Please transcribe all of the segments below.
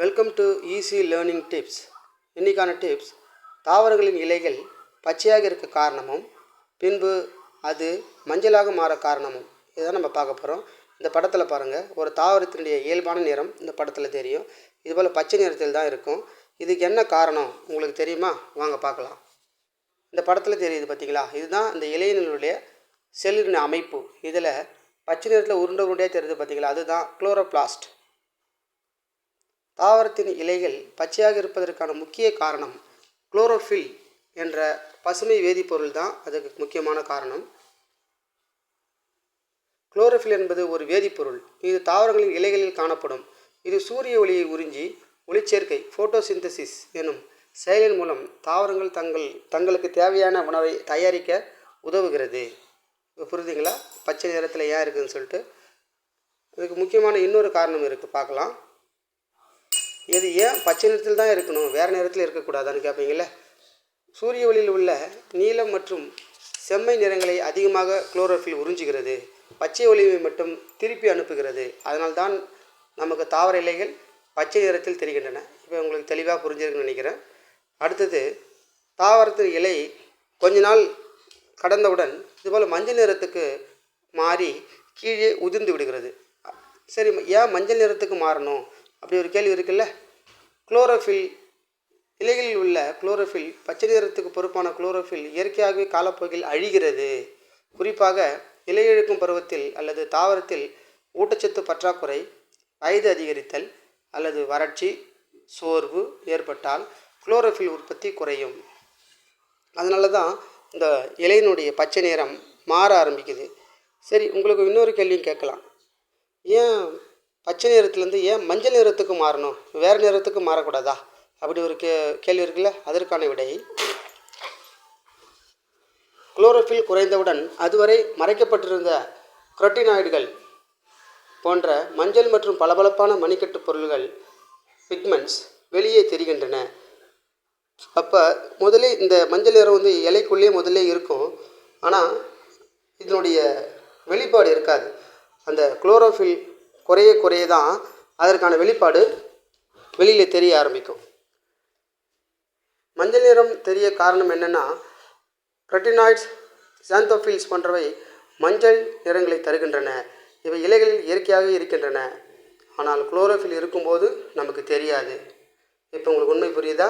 Welcome to easy learning tips இன்றைக்கான tips தாவரங்களின் இலைகள் பச்சையாக இருக்க காரணமும் பின்பு அது மஞ்சளாக மாற காரணமும். இதுதான் நம்ம பார்க்க போகிறோம் இந்த படத்தில் பாருங்கள் ஒரு தாவரத்தினுடைய இயல்பான நிறம் இந்த படத்தில் தெரியும். இதுபோல் பச்சை நிறத்தில் தான் இருக்கும். இதுக்கு என்ன காரணம்? உங்களுக்கு தெரியுமா? வாங்க பார்க்கலாம். இந்த படத்தில் தெரியுது பார்த்தீங்களா இதுதான் இந்த இலையினுடைய செல்லின் அமைப்பு. இதில் பச்சை நிறத்தில் உருண்டை உருண்டையாக தெரியுது பார்த்தீங்களா அதுதான் குளோரோபிளாஸ்ட் தாவரத்தின் இலைகள் பச்சையாக இருப்பதற்கான முக்கிய காரணம் குளோரோஃபில் என்ற பசுமை வேதிப்பொருள் தான் அதுக்கு முக்கியமான காரணம். குளோரோஃபில் என்பது ஒரு வேதிப்பொருள். இது தாவரங்களின் இலைகளில் காணப்படும். இது சூரிய ஒளியை உறிஞ்சி ஒளிச்சேர்க்கை ஃபோட்டோசிந்தசிஸ் எனும் செயலின் மூலம் தாவரங்கள் தங்கள் தங்களுக்கு தேவையான உணவை தயாரிக்க உதவுகிறது. புரிதுங்களா பச்சை நிறத்தில் ஏன் இருக்குதுன்னு சொல்லிட்டு இதுக்கு முக்கியமான இன்னொரு காரணம் இருக்குது பார்க்கலாம். இது ஏன் பச்சை நிறத்தில் தான் இருக்கணும்? வேறு நிறத்தில் இருக்கக்கூடாதான்னு கேட்பீங்களே சூரிய ஒளியில் உள்ள நீலம் மற்றும் செம்மை நிறங்களை அதிகமாக குளோரோஃபில் உறிஞ்சுகிறது. பச்சை ஒளியை மட்டும் திருப்பி அனுப்புகிறது. அதனால்தான் நமக்கு தாவர இலைகள் பச்சை நிறத்தில் தெரிகின்றன. இப்போ உங்களுக்கு தெளிவாக புரிஞ்சிருக்குன்னு நினைக்கிறேன். அடுத்தது தாவரத்தின் இலை கொஞ்ச நாள் கடந்தவுடன் இதுபோல் மஞ்சள் நிறத்துக்கு மாறி கீழே உதிர்ந்து விடுகிறது. சரி ஏன் மஞ்சள் நிறத்துக்கு மாறணும்? அப்படி ஒரு கேள்வி இருக்குல்ல? குளோரோஃபில் இலைகளில் உள்ள குளோரோஃபில் பச்சை நிறத்துக்கு பொறுப்பான குளோரோஃபில் இயற்கையாகவே காலப்போக்கில் அழிகிறது. குறிப்பாக இலையெழுக்கும் பருவத்தில் அல்லது தாவரத்தில் ஊட்டச்சத்து பற்றாக்குறை வயது அதிகரித்தல் அல்லது வறட்சி சோர்வு ஏற்பட்டால் குளோரோஃபில் உற்பத்தி குறையும். அதனால தான் இந்த இலையினுடைய பச்சை நிறம் மாற ஆரம்பிக்குது. சரி உங்களுக்கு இன்னொரு கேள்வியும் கேட்கலாம். ஏன் பச்சை நிறத்துலேருந்து ஏன் மஞ்சள் நிறத்துக்கு மாறணும்? வேறு நிறத்துக்கு மாறக்கூடாதா? அப்படி ஒரு கே கேள்வி இருக்குல்ல? அதற்கான விடை. குளோரோஃபில் குறைந்தவுடன் அதுவரை மறைக்கப்பட்டிருந்த குரோட்டினாய்டுகள் போன்ற மஞ்சள் மற்றும் பளபளப்பான மணிக்கட்டு பொருள்கள் பிக்மெண்ட்ஸ் வெளியே தெரிகின்றன. அப்போ முதலே இந்த மஞ்சள் நிறம் வந்து இலைக்குள்ளேயே முதல்ல இருக்கும். ஆனால் இதனுடைய வெளிப்பாடு இருக்காது. அந்த குளோரோஃபில் குறைய குறைய தான் அதற்கான வெளிப்பாடு வெளியில் தெரிய ஆரம்பிக்கும். மஞ்சள் நிறம் தெரிய காரணம் என்னென்னா க்ரெட்டினாய்ட்ஸ் சாந்தோஃபில்ஸ் போன்றவை மஞ்சள் நிறங்களை தருகின்றன. இவை இலைகளில் இயற்கையாக இருக்கின்றன. ஆனால் குளோரோஃபில் இருக்கும்போது நமக்கு தெரியாது. இப்போ உங்களுக்கு உண்மை புரியுதா?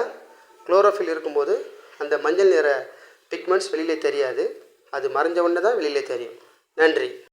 குளோரோஃபில் இருக்கும்போது அந்த மஞ்சள் நிற பிக்மெண்ட்ஸ் வெளியிலே தெரியாது. அது மறைஞ்ச உடனே தான் வெளியிலே தெரியும். நன்றி.